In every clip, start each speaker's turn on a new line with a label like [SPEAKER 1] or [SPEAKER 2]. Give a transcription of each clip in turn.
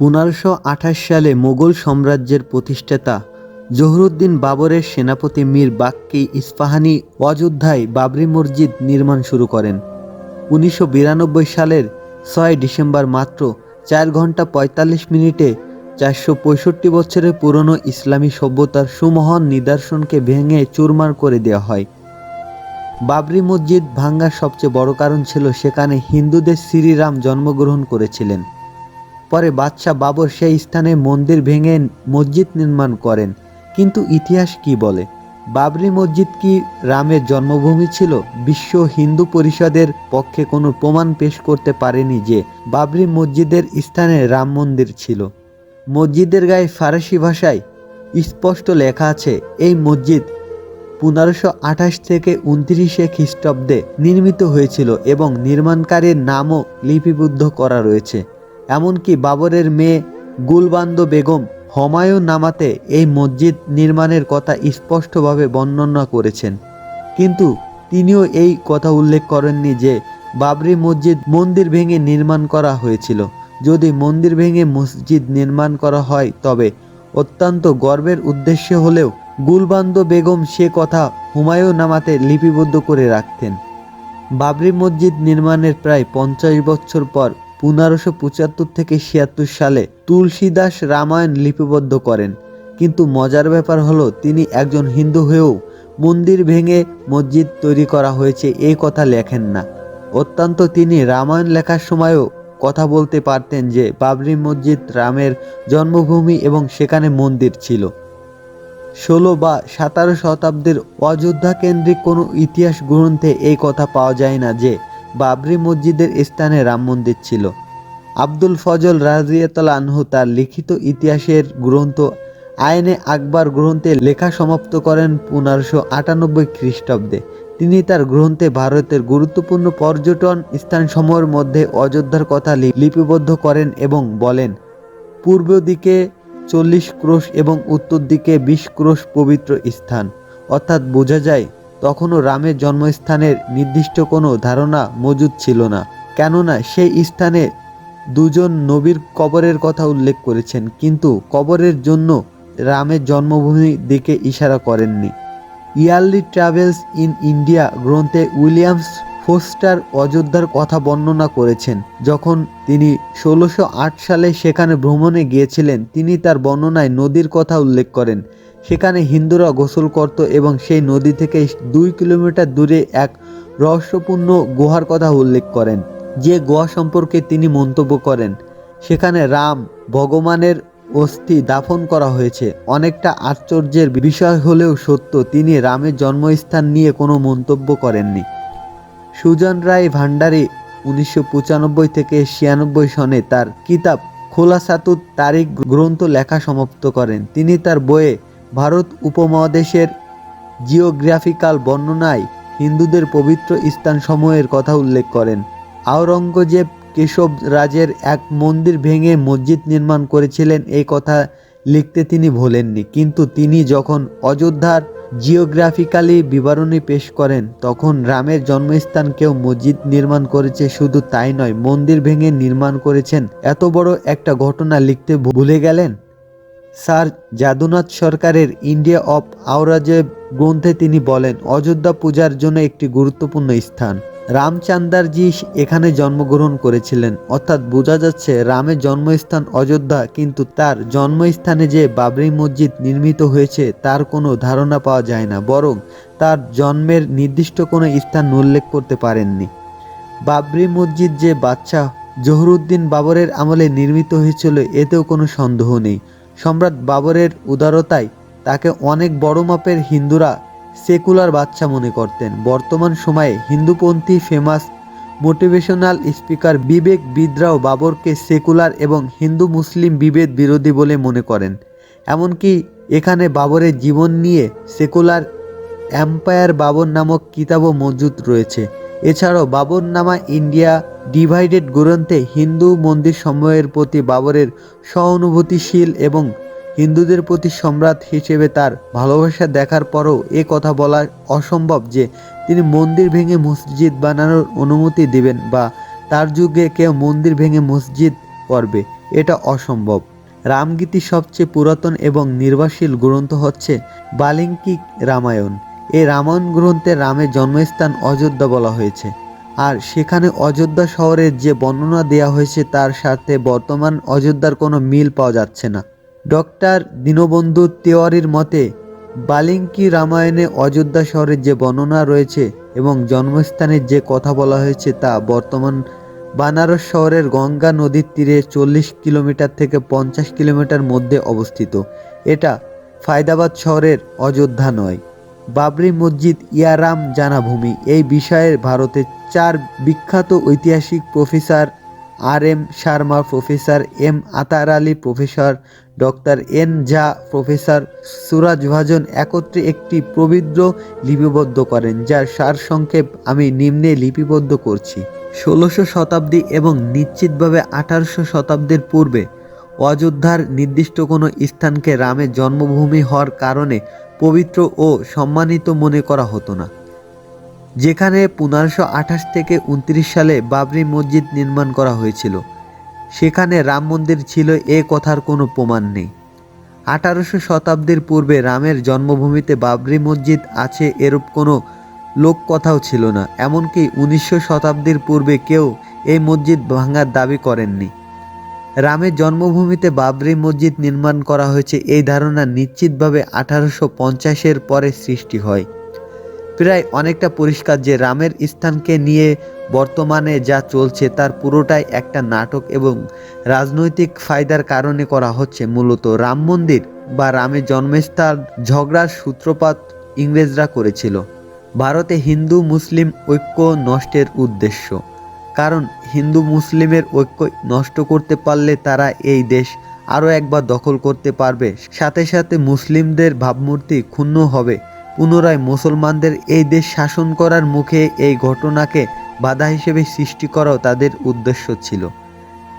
[SPEAKER 1] পনেরোশো আঠাশ সালে মোগল সাম্রাজ্যের প্রতিষ্ঠাতা জহরুদ্দিন বাবরের সেনাপতি মীর বাক্কি ইস্পাহানি অযোধ্যায় বাবরি মসজিদ নির্মাণ শুরু করেন। উনিশশো বিরানব্বই সালের ছয় ডিসেম্বর মাত্র চার ঘণ্টা পঁয়তাল্লিশ মিনিটে চারশো পঁয়ষট্টি বছরের পুরনো ইসলামী সভ্যতার সুমহান নিদর্শনকে ভেঙে চুরমার করে দেওয়া হয়। বাবরি মসজিদ ভাঙ্গার সবচেয়ে বড় কারণ ছিল সেখানে হিন্দুদের শ্রীরাম জন্মগ্রহণ করেছিলেন। পরে বাদশাহ বাবর সেই স্থানে মন্দির ভেঙে মসজিদ নির্মাণ করেন। কিন্তু ইতিহাস কি বলে? বাবরি মসজিদ কি রামের জন্মভূমি ছিল? বিশ্ব হিন্দু পরিষদের পক্ষে কোনো প্রমাণ পেশ করতে পারেনি যে বাবরি মসজিদের স্থানে রাম মন্দির ছিল। মসজিদের গায়ে ফারসি ভাষায় স্পষ্ট লেখা আছে, এই মসজিদ পনেরোশো আঠাশ থেকে উনত্রিশে খ্রিস্টাব্দে নির্মিত হয়েছিল এবং নির্মাণকারীর নামও লিপিবদ্ধ করা রয়েছে। এমনকি বাবরের মেয়ে গুলবান্দ বেগম হুমায়ুন নামাতে এই মসজিদ নির্মাণের কথা স্পষ্টভাবে বর্ণনা করেছেন। কিন্তু তিনিও এই কথা উল্লেখ করেননি যে বাবরি মসজিদ মন্দির ভেঙে নির্মাণ করা হয়েছিল। যদি মন্দির ভেঙে মসজিদ নির্মাণ করা হয়, তবে অত্যন্ত গর্বের উদ্দেশ্য হলেও গুলবান্দ বেগম সে কথা হুমায়ুন নামাতে লিপিবদ্ধ করে রাখতেন। বাবরি মসজিদ নির্মাণের প্রায় পঞ্চাশ বছর পর পনেরোশো পঁচাত্তর থেকে ছিয়াত্তর সালে তুলসীদাস রামায়ণ লিপিবদ্ধ করেন। কিন্তু মজার ব্যাপার হলো, তিনি একজন হিন্দু হয়েও মন্দির ভেঙে মসজিদ তৈরি করা হয়েছে, এই কথা লেখেন না। অত্যন্ত তিনি রামায়ণ লেখার সময়ও কথা বলতে পারতেন যে, বাবরি মসজিদ রামের জন্মভূমি এবং সেখানে মন্দির ছিল। ষোলো বা সতেরো শতাব্দীর অযোধ্যা কেন্দ্রিক কোনো ইতিহাস গ্রন্থে এই কথা পাওয়া যায় না যে বাবরি মসজিদের স্থানে রাম মন্দির ছিল। আব্দুল ফজল রাজিয়াতাল আনহু তার লিখিত ইতিহাসের গ্রন্থ আইনে আকবর গ্রন্থে লেখা সমাপ্ত করেন পনেরোশো আটানব্বই খ্রিস্টাব্দে। তিনি তার গ্রন্থে ভারতের গুরুত্বপূর্ণ পর্যটন স্থানসমূহের মধ্যে অযোধ্যার কথা লিপিবদ্ধ করেন এবং বলেন, পূর্ব দিকে চল্লিশ ক্রোশ এবং উত্তর দিকে বিশ ক্রোশ পবিত্র স্থান। অর্থাৎ বোঝা যায় তখনও রামের জন্মস্থানের নির্দিষ্ট কোনো ধারণা মজুদ ছিল না, কেননা সেই স্থানে দুজন নবীর কবরের কথা উল্লেখ করেছেন, কিন্তু কবরের জন্য রামের জন্মভূমির দিকে ইশারা করেননি। ইয়ারলি ট্রাভেলস ইন ইন্ডিয়া গ্রন্থে উইলিয়ামস ফোস্টার অযোধ্যার কথা বর্ণনা করেছেন, যখন তিনি ষোলোশো সালে সেখানে ভ্রমণে গিয়েছিলেন, তিনি তার বর্ণনায় নদীর কথা উল্লেখ করেন সেখানে হিন্দুরা গোসল করত এবং সেই নদী থেকে দুই কিলোমিটার দূরে এক রহস্যপূর্ণ গুহার কথা উল্লেখ করেন, যে গুহা সম্পর্কে তিনি মন্তব্য করেন। সেখানে রাম ভগবানের অস্থি দাফন করা হয়েছে। অনেকটা আশ্চর্যের বিষয় হলেও সত্য, তিনি রামের জন্মস্থান নিয়ে কোনো মন্তব্য করেননি। সুজন রায় ভান্ডারী উনিশশো পঁচানব্বই থেকে ছিয়ানব্বই সনে তার কিতাব খোলাসাতুত তারিখ গ্রন্থ লেখা সমাপ্ত করেন। তিনি তার বইয়ে ভারত উপমহাদেশের জিওগ্রাফিক্যাল বর্ণনায় হিন্দুদের পবিত্র স্থানসমূহের কথা উল্লেখ করেন। আওরঙ্গজেব কেশব রাজের এক মন্দির ভেঙে মসজিদ নির্মাণ করেছিলেন এই কথা লিখতে তিনি ভোলেননি। কিন্তু তিনি যখন অযোধ্যার জিওগ্রাফিক্যালি বিবরণী পেশ করেন, তখন রামের জন্মস্থান কেউ মসজিদ নির্মাণ করেছে শুধু তাই নয়, মন্দির ভেঙে নির্মাণ করেছেন। এত বড় একটা ঘটনা লিখতে ভুলে গেলেন? স্যার যাদুনাথ সরকারের ইন্ডিয়া অফ আওরাজেব গ্রন্থে তিনি বলেন, অযোধ্যা পূজার জন্য একটি গুরুত্বপূর্ণ স্থান। রামচান্দারজি এখানে জন্মগ্রহণ করেছিলেন। অর্থাৎ বোঝা যাচ্ছে, রামের জন্মস্থান অযোধ্যা, কিন্তু তার জন্মস্থানে যে বাবরি মসজিদ নির্মিত হয়েছে, তার কোনো ধারণা পাওয়া যায় না, বরং তার জন্মের নির্দিষ্ট কোনো স্থান উল্লেখ করতে পারেননি। বাবরি মসজিদ যে বাচ্চা জহুরুদ্দিন বাবরের আমলে নির্মিত হয়েছিল, এতেও কোনো সন্দেহ নেই। সম্রাট বাবরের উদারতায় তাকে অনেক বড় মাপের হিন্দুরা সেকুলার বাচ্চা মনে করতেন। বর্তমান সময়ে হিন্দুপন্থী famous motivational speaker Vivek Bindra বাবরকে secular এবং হিন্দু মুসলিম বিভেদ বিরোধী বলে মনে করেন। এমনকি এখানে বাবরের জীবন নিয়ে সেকুলার এম্পায়ার বাবর নামক কিতাবও মজুদ রয়েছে। এছাড়াও বাবর নামা ইন্ডিয়া ডিভাইডেড গ্রন্থে হিন্দু মন্দির সমূহের প্রতি বাবরের সহানুভূতিশীল এবং হিন্দুদের প্রতি সম্রাট হিসেবে তার ভালোবাসা দেখার পরও এ কথা বলা অসম্ভব যে তিনি মন্দির ভেঙে মসজিদ বানানোর অনুমতি দেবেন বা তার যুগে কেউ মন্দির ভেঙে মসজিদ করবে, এটা অসম্ভব। রামগীতি সবচেয়ে পুরাতন এবং নির্বাসীল গ্রন্থ হচ্ছে বালিঙ্কিক রামায়ণ। এই রামায়ণ গ্রন্থে রামের জন্মস্থান অযোধ্যা বলা হয়েছে। আর সেখানে অযোধ্যা শহরের যে বর্ণনা দেওয়া হয়েছে তার সাথে বর্তমান অযোধ্যার কোনো মিল পাওয়া যাচ্ছে না। ডক্টর দীনবন্ধু তেওয়ারির মতে, বালিঙ্কি রামায়ণে অযোধ্যা শহরের যে বর্ণনা রয়েছে এবং জন্মস্থানের যে কথা বলা হয়েছে তা বর্তমান বানারস শহরের গঙ্গা নদীর তীরে চল্লিশ কিলোমিটার থেকে পঞ্চাশ কিলোমিটার মধ্যে অবস্থিত। এটা ফায়দাবাদ শহরের অযোধ্যা নয়। বাবরি মসজিদ ইয়ারাম জানাভূমি। এই বিষয়ে ভারতের চার বিখ্যাত ঐতিহাসিক professor R M Sharma, professor M Athar Ali professor doctor N Jha, professor Suraj Bhan একত্রে একটি প্রবিদ্র লিপিবদ্ধ করেন, যার সারসংক্ষেপ আমি নিম্নে লিপিবদ্ধ করছি। ষোলোশো শতাব্দী এবং নিশ্চিতভাবে আঠারোশো শতাব্দীর পূর্বে অযোধ্যার নির্দিষ্ট কোনো স্থানকে রামের জন্মভূমি হওয়ার কারণে পবিত্র ও সম্মানিত মনে করা হতো না। যেখানে পনেরোশো আঠাশ থেকে উনত্রিশ সালে বাবরি মসজিদ নির্মাণ করা হয়েছিল, সেখানে রাম মন্দির ছিল এ কথার কোনো প্রমাণ নেই। আঠারোশো শতাব্দীর পূর্বে রামের জন্মভূমিতে বাবরি মসজিদ আছে এরূপ কোনো লোক কথাও ছিল না, এমনকি উনিশশো শতাব্দীর পূর্বে কেউ এই মসজিদ ভাঙার দাবি করেননি। রামের জন্মভূমিতে বাবরি মসজিদ নির্মাণ করা হয়েছে। এই ধারণা নিশ্চিতভাবে আঠারোশো পঞ্চাশের পরে সৃষ্টি হয়। প্রায় অনেকটা পরিষ্কার যে রামের স্থানকে নিয়ে বর্তমানে যা চলছে, তার পুরোটাই একটা নাটক এবং রাজনৈতিক ফায়দার কারণে করা হচ্ছে। মূলত রাম মন্দির বা রামের জন্মস্থান ঝগড়ার সূত্রপাত ইংরেজরা করেছিল। ভারতে হিন্দু মুসলিম ঐক্য নষ্টের উদ্দেশ্য। কারণ হিন্দু মুসলিমের ঐক্য নষ্ট করতে পারলে তারা এই দেশ আরও একবার দখল করতে পারবে। সাথে সাথে মুসলিমদের ভাবমূর্তি ক্ষুণ্ণ হবে। পুনরায় মুসলমানদের এই দেশ শাসন করার মুখে এই ঘটনাকে বাধা হিসেবে সৃষ্টি করাও তাদের উদ্দেশ্য ছিল।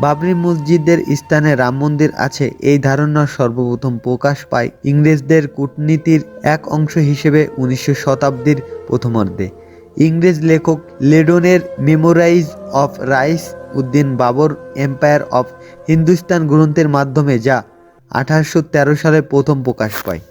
[SPEAKER 1] বাবরি মসজিদের স্থানে রাম মন্দির আছে এই ধারণা সর্বপ্রথম প্রকাশ পায় ইংরেজদের কূটনীতির এক অংশ হিসেবে উনিশশো শতাব্দীর প্রথমার্ধে। ইংরেজ লেখক লেডনের memoirs of Rais Uddin Babar emperor of Hindustan গ্রন্থের মাধ্যমে, যা আঠারোশো তেরো সালে প্রথম প্রকাশ পায়।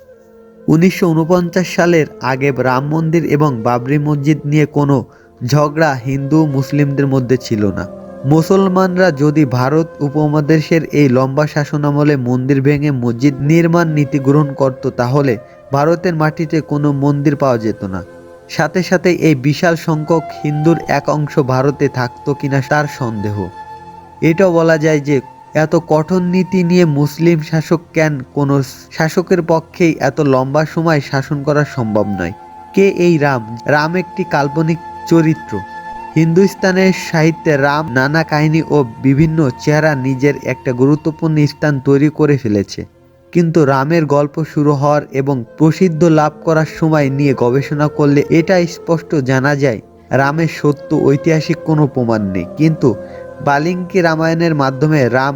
[SPEAKER 1] উনিশশো ঊনপঞ্চাশ সালের আগে রাম মন্দির এবং বাবরি মসজিদ নিয়ে কোনো ঝগড়া হিন্দু মুসলিমদের মধ্যে ছিল না। মুসলমানরা যদি ভারত উপমহাদেশের এই লম্বা শাসনামলে মন্দির ভেঙে মসজিদ নির্মাণ নীতি গ্রহণ করত, তাহলে ভারতের মাটিতে কোনো মন্দির পাওয়া যেত না। সাথে সাথে এই বিশাল সংখ্যক হিন্দুর এক অংশ ভারতে থাকতো কিনা তার সন্দেহ। এটা বলা যায় যে এত কঠোর নীতি নিয়ে মুসলিম শাসক কেন কোনো শাসকের পক্ষেই এত লম্বা সময় শাসন করা সম্ভব নয়? কে এই রাম? রাম একটি কাল্পনিক চরিত্র। হিন্দুস্তানের সাহিত্যে রাম নানা কাহিনী ও বিভিন্ন চেহারা নিজের একটা গুরুত্বপূর্ণ স্থান তৈরি করে ফেলেছে। কিন্তু রামের গল্প শুরু হওয়ার এবং প্রসিদ্ধ লাভ করার সময় নিয়ে গবেষণা করলে এটা স্পষ্ট জানা যায়, রামের সত্য ঐতিহাসিক কোনো প্রমাণ নেই। কিন্তু বালিঙ্কি রামায়ণের মাধ্যমে রাম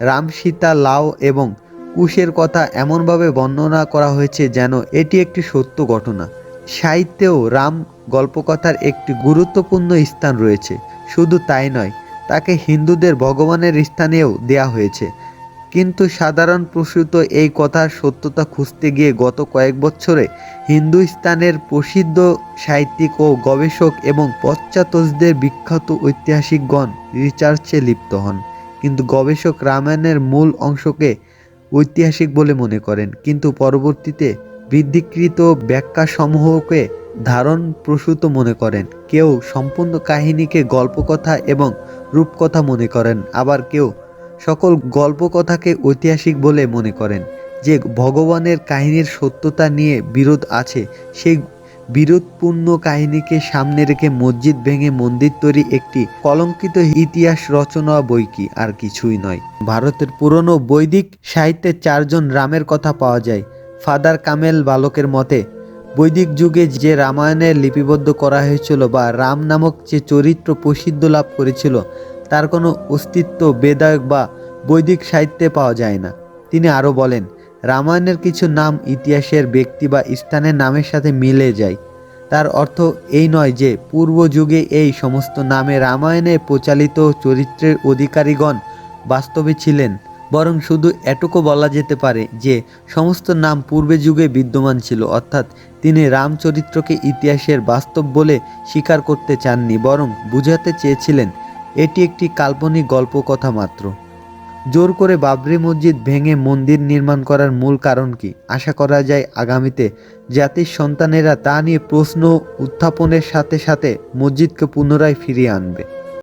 [SPEAKER 1] রাম সীতা, লাও এবং কুশের কথা এমনভাবে বর্ণনা করা হয়েছে যেন এটি একটি সত্য ঘটনা। সাহিত্যেও রাম গল্পকথার একটি গুরুত্বপূর্ণ স্থান রয়েছে। শুধু তাই নয়, তাকে হিন্দুদের ভগবানের স্থানেও দেয়া হয়েছে। কিন্তু সাধারণ প্রসূত এই কথার সত্যতা খুঁজতে গিয়ে গত কয়েক বছরে হিন্দুস্তানের প্রসিদ্ধ সাহিত্যিক ও গবেষক এবং পশ্চাতজদের বিখ্যাত ঐতিহাসিকগণ রিসার্চে লিপ্ত হন। কিন্তু গবেষক রামায়ণের মূল অংশকে ঐতিহাসিক বলে মনে করেন। কিন্তু পরবর্তীতে বৃদ্ধিকৃত ব্যাখ্যাসমূহকে ধারণ প্রসূত মনে করেন। কেউ সম্পূর্ণ কাহিনীকে গল্পকথা এবং রূপকথা মনে করেন। আবার কেউ সকল গল্পকথাকে ঐতিহাসিক বলে মনে করেন। যে ভগবানের কাহিনীর সত্যতা নিয়ে বিরোধ আছে সেই বিরোধপূর্ণ কাহিনীকে সামনে রেখে মসজিদ ভেঙে মন্দির তৈরি একটি কলঙ্কিত ইতিহাস রচনা বই কি আর কিছুই নয়। ভারতের পুরনো বৈদিক সাহিত্যে চারজন রামের কথা পাওয়া যায়। ফাদার কামেল বালকের মতে, বৈদিক যুগে যে রামায়ণে লিপিবদ্ধ করা হয়েছিল বা রাম নামক যে চরিত্র প্রসিদ্ধ লাভ করেছিল তার কোনো অস্তিত্ব বেদায়ক বা বৈদিক সাহিত্যে পাওয়া যায় না। তিনি আরও বলেন, রামায়ণের কিছু নাম ইতিহাসের ব্যক্তি বা স্থানের নামের সাথে মিলে যায়। তার অর্থ এই নয় যে পূর্ব যুগে এই সমস্ত নামে রামায়ণে প্রচালিত চরিত্রের অধিকারীগণ বাস্তবে ছিলেন, বরং শুধু এটুকু বলা যেতে পারে যে সমস্ত নাম পূর্বে যুগে বিদ্যমান ছিল, অর্থাৎ তিনি রামচরিত্রকে ইতিহাসের বাস্তব বলে স্বীকার করতে চাননি, বরং বুঝাতে চেয়েছিলেন এটি একটি কাল্পনিক গল্প কথা মাত্র। জোর করে বাবরি মসজিদ ভেঙে মন্দির নির্মাণ করার মূল কারণ কি? আশা করা যায় আগামীতে জাতির সন্তানেরা তা নিয়ে প্রশ্ন উত্থাপনের সাথে সাথে মসজিদকে পুনরায় ফিরিয়ে আনবে।